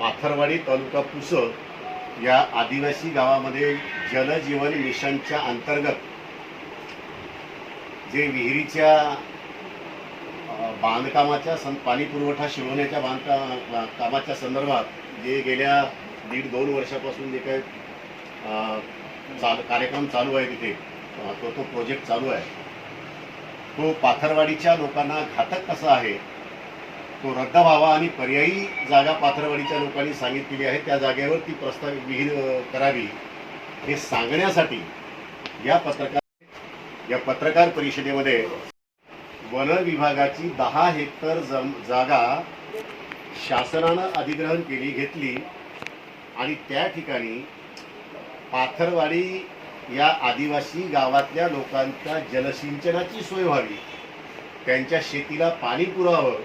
पाथरवाडी तालुका पुसळ या आदिवासी गावामध्ये जलजीवन मिशनच्या अंतर्गत जे विहिरीच्या बांधकामाच्या सं पाणी पुरवठा शिरवण्याच्या बांधका कामाच्या संदर्भात जे गेल्या दीड दोन वर्षापासून जे काही चाल कार्यक्रम चालू आहे तिथे तो तो प्रोजेक्ट चालू आहे. तो पाथरवाडीच्या लोकांना घातक कसा आहे? तो रद्द व्हावा आणि पर्यायी जागा पाथरवाडीच्या लोकांनी सांगितलेली आहे त्या जागेवर ती प्रस्तावित विहीर करावी. हे सांगण्यासाठी या पत्रकार या पत्रकार परिषदेमध्ये वन विभागाची दहा हेक्टर जम जागा शासनानं अधिग्रहण केली घेतली आणि त्या ठिकाणी पाथरवाडी या आदिवासी गावातल्या लोकांच्या जलसिंचनाची सोय व्हावी. त्यांच्या शेतीला पाणी पुरावं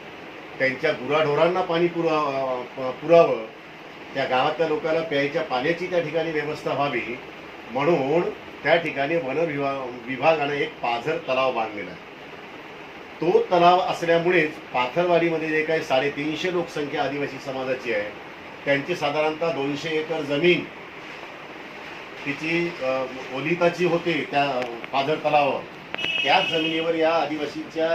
त्यांच्या गुराढोरांना पाणी पुरा पुरावं त्या गावातल्या लोकांना प्यायच्या पाण्याची त्या ठिकाणी व्यवस्था व्हावी म्हणून त्या ठिकाणी वन विभाग विभागानं एक पाझर तलाव बांधलेला आहे. तो तलाव असल्यामुळेच पाथरवाडीमध्ये जे काही साडेतीनशे लोकसंख्या आदिवासी समाजाची आहे त्यांची साधारणतः दोनशे एकर जमीन तिची ओलिताची होते त्या पाझर तलावावर त्याच जमिनीवर या आदिवासीच्या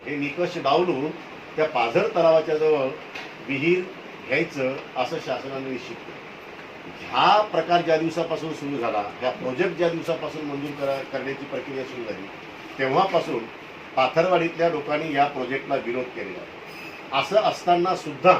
हे निकष डावलून त्या पाझर तलावाच्या जवळ विहीर घ्यायचं असं शासनाने निश्चित केलं. हा प्रकार ज्या दिवसापासून सुरू झाला ह्या प्रोजेक्ट ज्या दिवसापासून मंजूर करा करण्याची प्रक्रिया सुरू झाली तेव्हापासून पाथरवाडीतल्या लोकांनी या प्रोजेक्टला विरोध केलेला आहे. असं असताना सुद्धा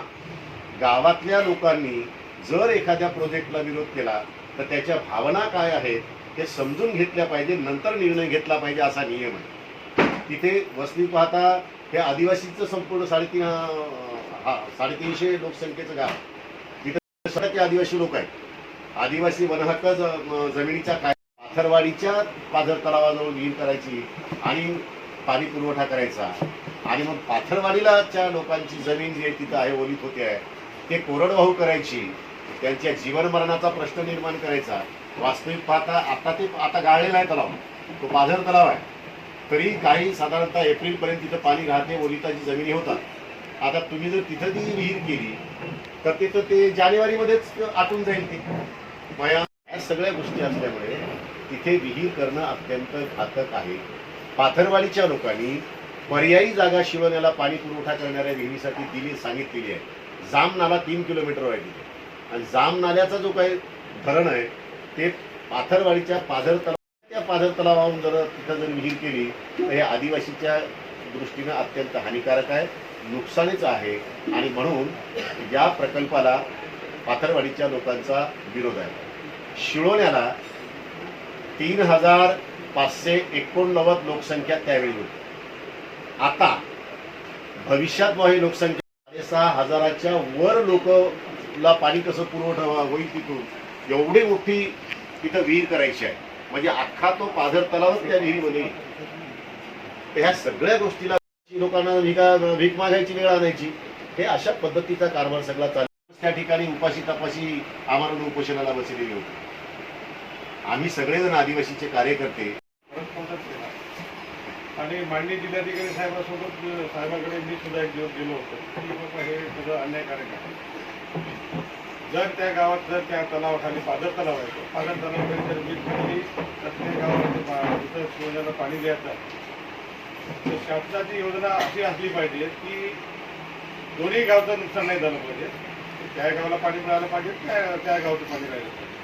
गावातल्या लोकांनी जर एखाद्या प्रोजेक्टला विरोध केला तर त्याच्या भावना काय आहेत हे समजून घेतल्या पाहिजे नंतर निर्णय घेतला पाहिजे असा नियम आहे. तिथे वस्ती पाहता हे आदिवासीचं संपूर्ण साडेतीन हा साडेतीनशे लोकसंख्येचं गाव तिथं सगळे ते आदिवासी लोक आहेत. आदिवासी वनहक्क जमिनीच्या काय पाथरवाडीच्या पाझर तलावाजवळ विहीर करायची आणि पाणी पुरवठा करायचा. आणि मग पाथरवाडीला च्या लोकांची जमीन जी आहे तिथं आहे ओलीत होते आहे ते कोरडवाहू करायची. त्यांच्या जीवन मरणाचा प्रश्न निर्माण करायचा. वास्तविक पाहता आता ते आता गाळलेला आहे तलाव. तो पाझर तलाव आहे. तरी काही साधारणतः एप्रिलपर्यंत तिथं पाणी राहते ओलिताची जमिनी होतात. आता तुम्ही जर तिथं ती विहीर केली तर तिथं ते जानेवारीमध्येच आटून जाईल ते. माया या सगळ्या गोष्टी असल्यामुळे तिथे विहीर करणं अत्यंत घातक आहे. पाथरवाडीच्या लोकांनी पर्यायी जागा शिवण्याला पाणी पुरवठा करणाऱ्या विहिरीसाठी दिली सांगितलेली आहे. जाम नाला तीन किलोमीटर आहे तिथे. आणि जाम नाल्याचा जो काही धरण आहे ते पाथरवाडीच्या पाझर पाझर तलावाहून जर तिथं जर विहीर केली तर हे आदिवासीच्या दृष्टीनं अत्यंत हानिकारक आहे नुकसानीच आहे आणि म्हणून या प्रकल्पाला पाथरवाडीच्या लोकांचा विरोध आहे. शिळोण्याला तीन हजार पाचशे एकोणनव्वद लोकसंख्या त्यावेळी होती. आता भविष्यात मग ही लोकसंख्या साडेसहा हजाराच्या वर लोकला पाणी कसं पुरवठा होईल तिथून एवढी मोठी तिथं विहीर करायची आहे. म्हणजे अख्खा तो पाझर तलावच त्या विहिरीमध्ये तर ह्या सगळ्या गोष्टीला लोकांना भिका भीक मागायची वेळ आणायची हे अशा पद्धतीचा कारभार सगळा चालू त्या ठिकाणी उपाशी तपाशी आम्हाला उपोषणाला बसलेली होती. आम्ही सगळेजण आदिवासीचे कार्यकर्ते. आणि माननीय जिल्हाधिकारी साहेबांसोबत साहेबाकडे साहेबांकडे मी सुद्धा एक दिवस गेलो होतो. की बाबा हे सगळं अन्यायकारक आहे. जर त्या गावात जर त्या तलावाखाली पादर तलाव आहे तो पाझर तलावाखाली जर वीज पडली तर त्या गावामध्ये शिवण्याला पाणी द्यायचं तर शासनाची योजना अशी असली पाहिजे की दोन्ही गावचं नुकसान नाही झालं पाहिजे. त्या गावाला पाणी मिळालं पाहिजे त्या त्या गावचं पाणी राहिलं पाहिजे.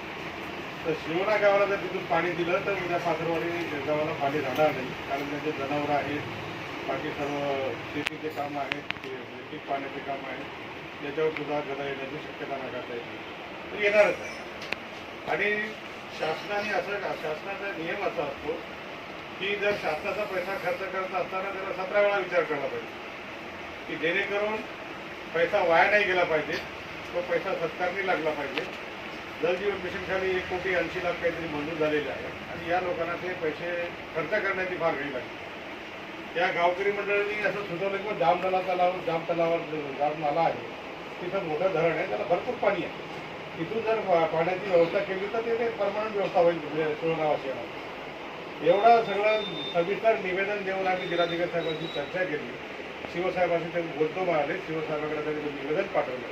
तर शिवणा गावाला जर तिथून पाणी दिलं तर उद्या पाथरवाडी गावाला पाणी राहणार नाही. कारण त्यांचे जनावरं आहेत बाकी सर्व शेतीचे काम आहेत ते पीक पाण्याचे काम आहेत. त्याच्यावर सुद्धा गदा येण्याची शक्यता नाकारता येते तर येणारच आहे. आणि शासनाने असं शासनाचा नियम असा असतो की जर शासनाचा पैसा खर्च करत असताना त्याला सतरा वेळा विचार केला पाहिजे. की जेणेकरून पैसा वाया नाही गेला पाहिजे तो पैसा सत्कारणी लागला पाहिजे. जल जीवन मिशनखाली एक कोटी ऐंशी लाख काहीतरी मंजूर झालेले आहे आणि या लोकांना ते पैसे खर्च करण्याची फार घाई लागली या गावकरी मंडळांनी असं सुचवलं की जाम तलाव तलाव जाम तलावावर जाम नाला आहे. तिथं मोठं धरण आहे त्याला भरपूर पाणी आहे. तिथून जर पा- पाण्याची व्यवस्था केली तर ते परमनंट व्यवस्था होईल म्हणजे शिवगावाशी एवढं सगळं सविस्तर निवेदन देऊन आम्ही जिल्हाधिकारी साहेबांची चर्चा केली. शिवसाहेबांशी ते बोलतो म्हणाले शिवसाहेबांकडे त्यांनी निवेदन पाठवलं.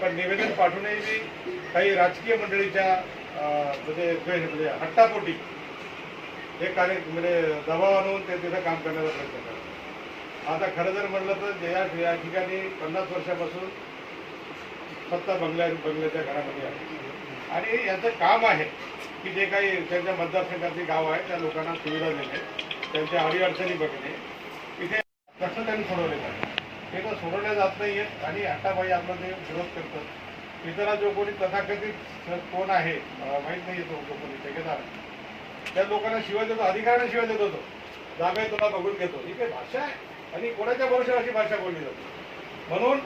पण निवेदन पाठवूनही काही राजकीय मंडळीच्या म्हणजे म्हणजे हट्टापोटी हे कार्य म्हणजे दबाव आणून ते तिथं काम करण्याचा प्रयत्न करतात. आता खरं जर म्हणलं तर या ठिकाणी पन्नास वर्षापासून सत्ता बंगल्या बंगल्याच्या घरामध्ये आहे. आणि याचं काम आहे की जे काही त्यांच्या मतदारसंघातली गाव आहे त्या लोकांना सुविधा देणे त्यांच्या अडीअडचणी बघणे. इथे प्रश्न त्यांनी सोडवले जातात हे तर सोडवल्या जात नाही आहेत आणि अट्टाबाई आपला ते विरोध करतात. इतरा जो कोणी तथाकथित कोण आहे माहीत नाही येतो जो कोणी ठेकेदार त्या लोकांना शिवाय देतो अधिकाऱ्यांना शिवाय देत होतो जागा तुला बघून घेतो. ही काही भाषा आहे. आणि कोणाच्या भरोशावर अशी भाषा बोलली जाते? म्हणून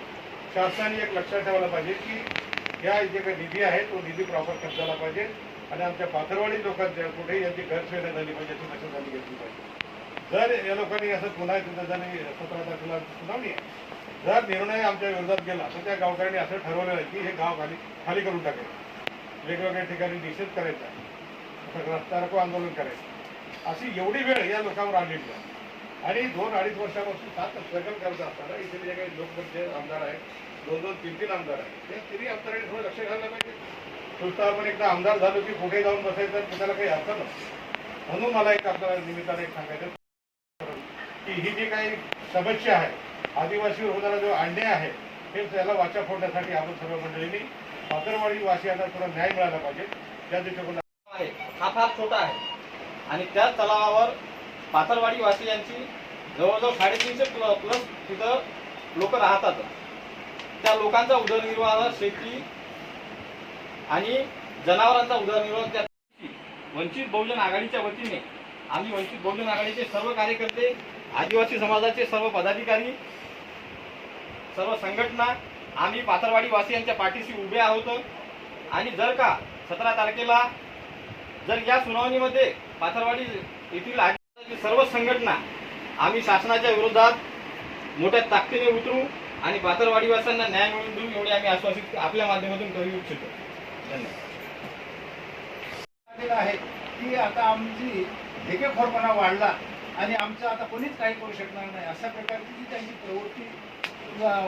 शासनाने एक लक्षात ठेवायला पाहिजे की या जे काही निधी आहे तो निधी प्रॉपर खर्च झाला पाहिजे आणि आमच्या पाथरवाडी लोकांच्या कुठेही यांची गैरसोय झाली पाहिजे याची मशागत घेतली पाहिजे. जर या लोकांनी असं पुन्हा तिथं जणी सतरा तारखेला सुनावणी आहे. जर निर्णय आमच्या विरोधात गेला तर त्या गावकऱ्यांनी असं ठरवलेलं आहे की हे गाव खाली खाली करून टाकायचं वेगवेगळ्या ठिकाणी निषेध करायचा. रस्ता रोको आंदोलन करायचं. अशी एवढी वेळ या लोकांवर आलेली आहे. आणि दोन अडीच वर्षापासून सात स्ट्रगल करत असताना इथे जे काही लोकप्रतिनिधी आमदार आहेत दोन दोन तीन तीन आमदार आहेत. ते तिन्ही आमदारांनी थोडं लक्ष घालायला पाहिजे. नुसतं आपण एकदा आमदार झालो की कुठे जाऊन बसायचं तर त्याला काही अर्थ नसतो. म्हणून मला एक आपल्या निमित्ताने एक सांगायचं की ही जी काही समस्या आहे आदिवासीवर होणारा जो अन्याय आहे हे त्याला वाचा फोडण्यासाठी आपण सर्व मंडळींनी पातरवाडी वासियांना थोडा न्याय मिळाला पाहिजे. त्या दृष्टिकोन आहे. हा फार छोटा आहे. आणि त्या तलावावर पाथरवाडी वासियांची जवळजवळ साडेतीनशे प्लस तिथं लोक राहतात. त्या लोकांचा उदरनिर्वाह शेती आणि जनावरांचा उदरनिर्वाह त्या वंचित बहुजन आघाडीच्या वतीने आम्ही वंचित बहुजन आघाडीचे सर्व कार्यकर्ते आदिवासी समाजाचे सर्व पदाधिकारी सर्व संघटना आम्ही पाथरवाडी वासियांच्या पाठीशी उभे आहोत. आणि जर का सतरा तारखेला जर या सुनावणीमध्ये पाथरवाडी येथील सर्व संघटना आम्ही शासनाच्या विरोधात मोठ्या ताकदीने उतरू आणि पाथरवाडीवासियांना न्याय मिळवून देऊ एवढे आम्ही आश्वासित आपल्या माध्यमातून करू इच्छितो. धन्यवाद. आहे की आता आमची ढेकेखोरपणा वाढला आणि आमचं आता कोणीच काही करू शकणार नाही. अशा प्रकारची जी त्यांची प्रवृत्ती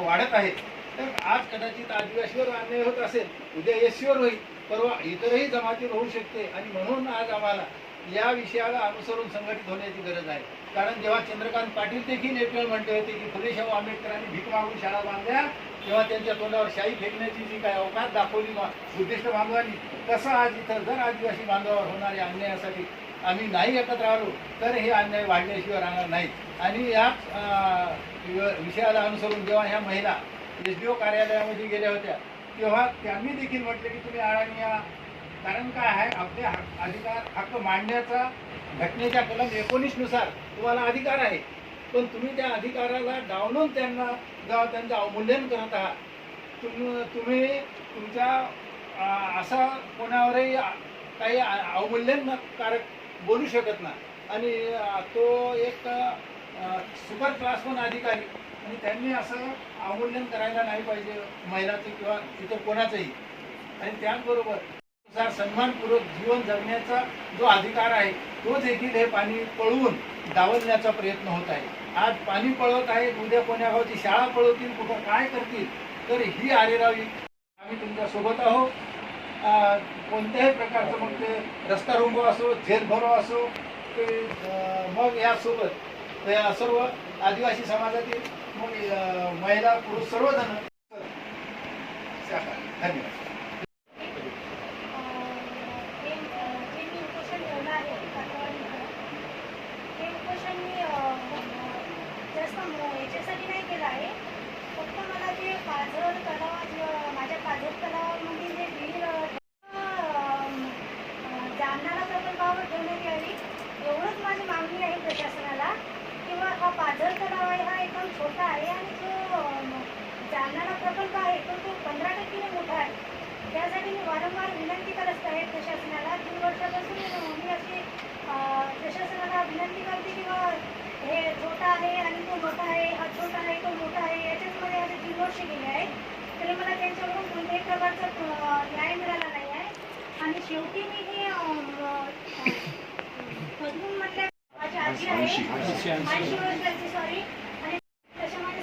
वाढत आहे तर आज कदाचित आदिवासीवर अन्याय होत असेल उद्या एससीवर होईल परवा इतरही जमाती होऊ शकते आणि म्हणून आज आम्हाला या विषयाला अनुसरून संघटित होण्याची गरज आहे. कारण जेव्हा चंद्रकांत पाटील देखील एप्रिल म्हणते होते की फुलेशाहू आंबेडकरांनी भीक मागून शाळा बांधल्या तेव्हा त्यांच्या तोंडावर शाही फेकण्याची जी काय अवकाश दाखवली उद्दिष्ट बुद्धिस्ट बांधवांनी तसं आज इथं जर आदिवासी बांधवावर होणाऱ्या अन्यायासाठी आम्ही नाही एकत्र आलो तर हे अन्याय वाढल्याशिवाय राहणार नाही आणि याच विषयाला अनुसरून जेव्हा ह्या महिला एस डी ओ कार्यालयामध्ये गेल्या होत्या तेव्हा त्यांनी देखील म्हटले की तुम्ही आळाणी या कारण काय आहे आपले अधिकार हक्क मांडण्याचा घटनेच्या कलम एकोणीसनुसार तुम्हाला अधिकार आहे. पण तुम्ही त्या अधिकाराला डावलून त्यांना जेव्हा त्यांचं अवमूल्यन करत आहात. तुम तुम्ही तुमच्या असा कोणावरही काही अवमूल्यनकारक बोलू शकत नाही. आणि तो एक सुपर क्लास पण अधिकारी. आणि त्यांनी असं अवमूल्यन करायला नाही पाहिजे महिलाचं किंवा इतर कोणाचंही. आणि त्याचबरोबर सन्मानपूर्वक जीवन जगण्याचा जो अधिकार आहे तो देखील हे पाणी पळवून डावलण्याचा प्रयत्न होत आहे. आज पाणी पळवत आहे उद्या कोण्या गावची शाळा पळवतील कुठं काय करतील तर ही आरेरावी आम्ही तुमच्यासोबत आहोत. कोणत्याही प्रकारचं मग ते रस्ता रोंगो असो झेल भरो असो ते मग यासोबत या सर्व आदिवासी समाजातील मग महिला पुरुष सर्वजण धन्यवाद हे जे मी उपोषण ठेवलं आहे काठवाडीकडं हे उपोषण मी जास्त म- याच्यासाठी नाही केलं आहे फक्त मला जे पाझर तलावात अं, माझ्या पाझर तलावामध्ये जे विहीर अं, अं, जामनाला प्रकल्पावर ठेवण्यात यावी एवढंच माझी मागणी आहे प्रशासनाला किंवा हा पाझर तलाव आहे हा एकदम छोटा आहे आणि जो अं, जामनाला प्रकल्प आहे तो तो पंधरा टक्केने मोठा आहे वारंवार विनंती करत आहे प्रशासनाला तीन वर्षापासून मी अशी प्रशासनाला विनंती करते की हे छोटा आहे आणि तो मोठा आहे हा छोटा आहे तो मोठा आहे याच्याचमध्ये असे तीन वर्ष गेले आहेत तरी मला त्यांच्याकडून कोणत्याही प्रकारचा न्याय मिळाला नाही आहे आणि शेवटी मी हे पदवून म्हटल्या माझी आजी आहे ऐंशी वर्षाची सॉरी आणि त्याच्यामध्ये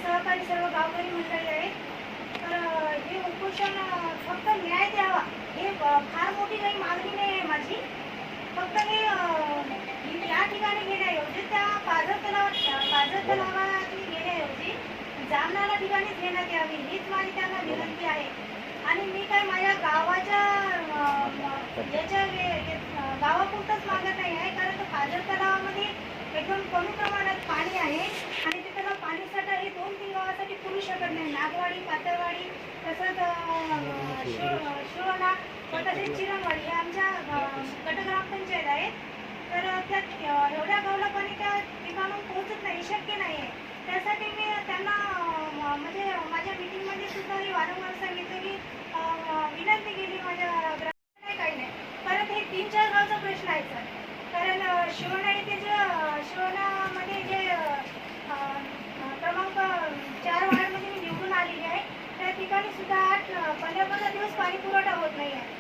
अं, फार मोठी काही मागणी नाही आहे माझी फक्त हे अं, या ठिकाणी घेण्याऐवजी त्या पाझर तलावात पाझर तलावातली घेण्याऐवजी जामनाला ठिकाणीच घेण्यात यावी हीच माझी त्यांना विनंती आहे. आणि मी काय माझ्या गावाच्या याच्या गावापुरतंच मागत नाही आहे कारण तो तलावामध्ये एकदम कमी प्रमाणात पाणी आहे. आणि ते त्याला पाणीसाठा हे दोन तीन गावासाठी पुरू शकत नाही. नागवाडी पातळवाडी तसंच अं, शिवणा व तसेच चिरणवाडी हे आमच्या गटग्रामपंचायत आहेत आहे. तर त्या एवढ्या गावला पाणी त्या ठिकाणून पोहोचत नाही शक्य नाही आहे त्यासाठी मी त्यांना म्हणजे माझ्या मीटिंगमध्ये सुद्धा मी वारंवार सांगितलं की विनंती केली माझ्या नाही काही नाही. परत हे तीन चार गावचा प्रश्न आहे सर. कारण शिवणा येथे जे शिवणामध्ये जे क्रमांक चार वार्डमध्ये मी निवडून आलेली आहे. त्या ठिकाणी सुद्धा आठ पंधरा पंधरा दिवस पाणी पुरवठा होत नाही आहे.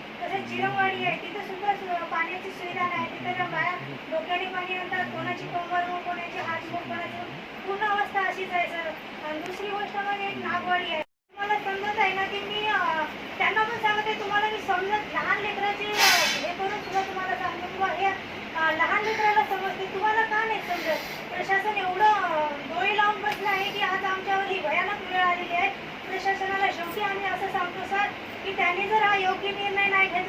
जिरंगवाडी आहे. तिथं सुद्धा पाण्याची सुविधा नाही. तिथे ज्या बाया डोक्याने पाणी आणतात कोणाची कंबर व कोणाची हात हो कोणाची पूर्ण अवस्था अशीच आहे सर. आणि दुसरी गोष्ट म्हणजे एक नागवाडी आहे. मला समजत आहे ना की मी त्यांना पण सांगते तुम्हाला मी समजत लहान लेकराचे हे करून सुद्धा तुम्हाला सांगतो. किंवा हे लहान लेकराला समजते. तुम्हाला का नाही समजत? प्रशासन एवढं डोळे लावून बसलं आहे की आज आमच्यावर ही भयानक वेळ आलेली आहे. प्रशासनाला शेवटी आम्ही असं सांगतो सर की त्यांनी जर हा योग्य निर्णय नाही घेतला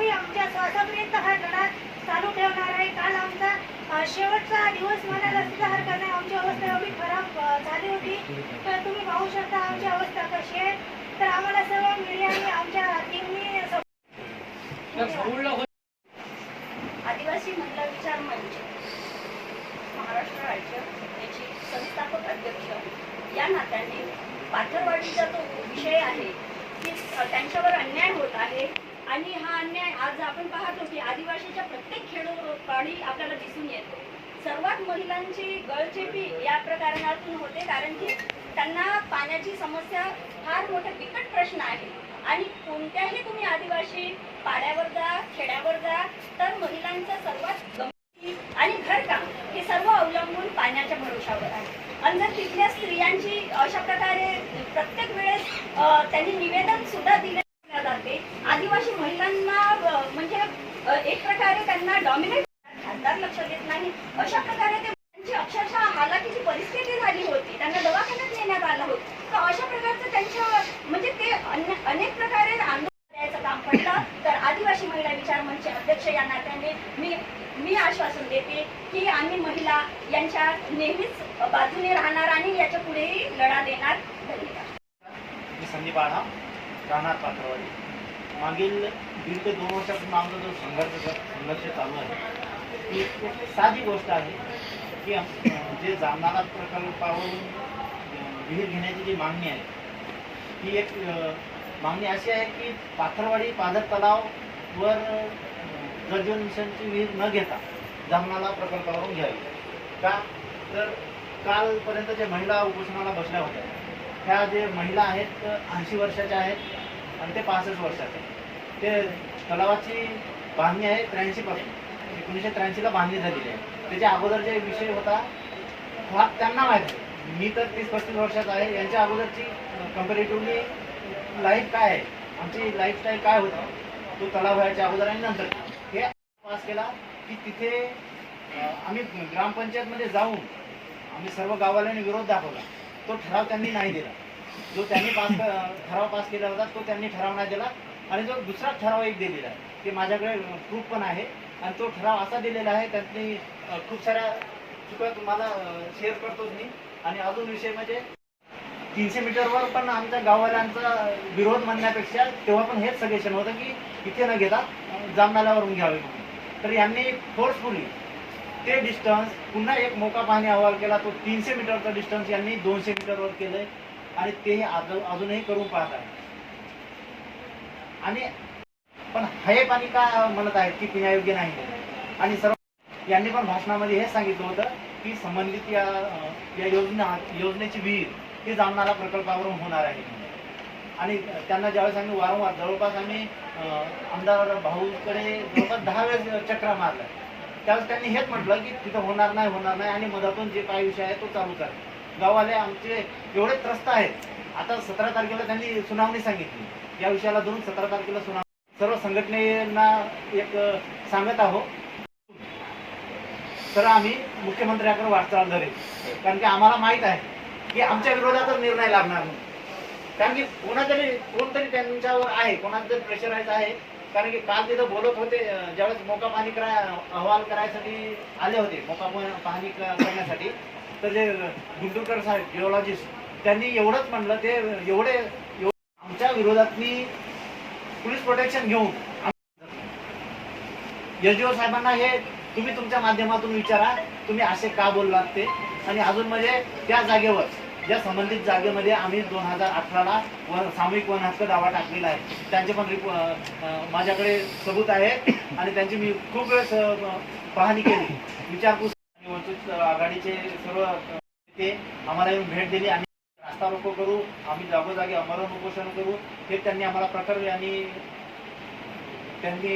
तर आमच्या श्वासापर्यंत हा लढा चालू ठेवणार आहे. काल आमचा शेवटचा दिवस म्हणायला सुद्धा हरकत नाही आमची अवस्था एवढी खराब झाली होती. तर तुम्ही पाहू शकता आमची अवस्था कशी आहे. तर आम्हाला सर्व मीडियाने आमच्या टीमने आदिवासी महिला विचार मंच महाराष्ट्र राज्य याची संस्थापक अध्यक्ष या नात्याने पाथरवाडीचा तो विषय आहे की त्यांच्यावर अन्याय होत आहे. आणि हा अन्याय आज आपण पाहतो की आदिवासीच्या प्रत्येक खेडोपाडी आपल्याला दिसून येतो. सर्वात महिलांची गळचेपी या प्रकरणातून होते कारण की त्यांना पाण्याची समस्या फार मोठा बिकट प्रश्न आहे. आणि कोणत्याही तुम्ही आदिवासी पाड्यावर जा खेड्यावर जा तर महिलांचा सर्वात गंभीर आणि घरकाम हे सर्व अवलंबून पाण्याच्या भरोशावर आहे. आणि जर तिथल्या स्त्रियांची अशा प्रकारे प्रत्येक वेळेस त्यांनी निवेदन सुद्धा दिले आदिवासी महिलांना म्हणजे एक प्रकारे त्यांना डॉमिनेट खासदार लक्ष देत नाही अशा प्रकारे ते त्यांची अक्षरशः हालाकीची परिस्थिती झाली होती त्यांना दवाखान्यात नेण्यात आलं होतं तर अशा प्रकारचं त्यांच्या म्हणजे ते अन्य अनेक प्रकारे आंदोलन द्यायचं काम पडलं तर आदिवासी महिला विचार मंच अध्यक्ष या नात्याने मी मी आश्वासन देते की आम्ही महिला यांच्या नेहमीच बाजूने राहणार आणि याच्या पुढेही लढा देणार धन्यवाद मी संदीप आढा राहणार पात्रवाडी मागील दीड ते दोन वर्षापासून आमचा जो संघर्ष संघर्ष चालू आहे ती एक साधी गोष्ट आहे की जे जामनाला प्रकल्पावरून विहीर घेण्याची जी मागणी आहे ती एक मागणी अशी आहे की पाथरवाडी पाझर तलाववर वर जलजीवन मिशनची विहीर न घेता जामनाला प्रकल्पावरून घ्यावी. का? तर कालपर्यंत जे महिला उपोषणाला बसल्या होत्या ह्या जे महिला आहेत ऐंशी वर्षाच्या आहेत आणि ते पासष्ट वर्षाचे ते तलावाची बांधणी आहे त्र्याऐंशी पासून. एकोणीसशे त्र्याऐंशीला बांधणी झालेली आहे. त्याच्या अगोदर जे विषय होता हा त्यांना माहिती मी तर तीस पस्तीस वर्षात आहे. यांच्या अगोदरची कम्पॅरेटिव्हली लाईफ काय आहे? आमची लाईफस्टाईल काय होती? तो तलाव व्हायच्या अगोदर आणि नंतर. हे पास केला की तिथे आम्ही ग्रामपंचायतमध्ये जाऊन आम्ही सर्व गाववाल्यांनी विरोध दाखवला. तो ठराव त्यांनी नाही दिला. जो त्यांनी पास ठराव पास केला होता तो त्यांनी ठराव नाही दिला. आणि जो दुसरा ठराव एक दिलेला आहे ते माझ्याकडे प्रूफ पण आहे. आणि तो ठराव असा दिलेला आहे त्यातनी खूप साऱ्या चुका तुम्हाला शेअर करतोच मी. आणि अजून विषय म्हणजे तीनशे मीटरवर पण आमच्या गाववाल्यांचा विरोध म्हणण्यापेक्षा तेव्हा पण हेच सजेशन होतं की इथे न घेता जामनाल्यावरून घ्यावे म्हणून. तर यांनी फोर्सफुली ते डिस्टन्स पुन्हा एक मोका पाहणी अहवाल केला. तो तीनशे मीटरचा डिस्टन्स यांनी दोनशे मीटरवर केलंय. आणि ते अजून अजूनही करून पाहत आहे. आणि पण हे पाणी का म्हणत आहेत की पिण्यायोग्य नाही? आणि सर्व यांनी पण भाषणामध्ये हे सांगितलं होतं की संबंधित या या योजना योजनेची विहीर ही जामनाला प्रकल्पावरून होणार आहे. आणि त्यांना ज्यावेळेस आम्ही वारंवार जवळपास आम्ही अं, आमदार भाऊकडे जवळपास दहा वेळेस चक्रा मारल्या. त्यावेळेस त्यांनी हेच म्हटलं की तिथं होणार नाही होणार नाही आणि मधातून जे काय विषय आहे तो चालू कर. गाववाले आमचे एवढे त्रस्त आहेत. आता सतरा तारखेला त्यांनी सुनावणी सांगितली. या विषयाला धरून सतरा तारखेला सुना सर्व संघटनेना एक सांगत आहोत. तर आम्ही मुख्यमंत्र्याकडे वाटचाल धरेल. कारण की आम्हाला माहीत आहे की आमच्या विरोधातच निर्णय लागणार नाही. कारण की कोणातरी कोणतरी त्यांच्यावर आहे कोणाचं तरी प्रेशराईज आहे कारण की काल तिथं बोलत होते ज्यावेळेस मोका पाहणी करा अहवाल करायसाठी आले होते मोका पाहणी करण्यासाठी. तर जे गुंटूरकर साहेब जिओलॉजिस्ट त्यांनी एवढंच म्हणलं ते एवढे एव- आमच्या विरोधातनी पोलीस प्रोटेक्शन घेऊन एसडीओ साहेबांना हे तुम्ही तुमच्या माध्यमातून विचारा तुम्ही असे का बोललात ते आणि अजून म्हणजे त्या जागेवर ज्या संबंधित जागेमध्ये आम्ही दोन हजार अठराला वन सामूहिक वन हक्क दावा टाकलेला आहे. त्यांचे पण रिपो माझ्याकडे सबूत आहे आणि त्यांची मी खूप वेळेस पाहणी केली. विचारपूस आणि वंचित आघाडीचे सर्व ते आम्हाला येऊन भेट दिली आणि रास्ता रोको करू आम्ही जागोजागी अमरण उपोषण करू हे त्यांनी आम्हाला प्रखर आणि त्यांनी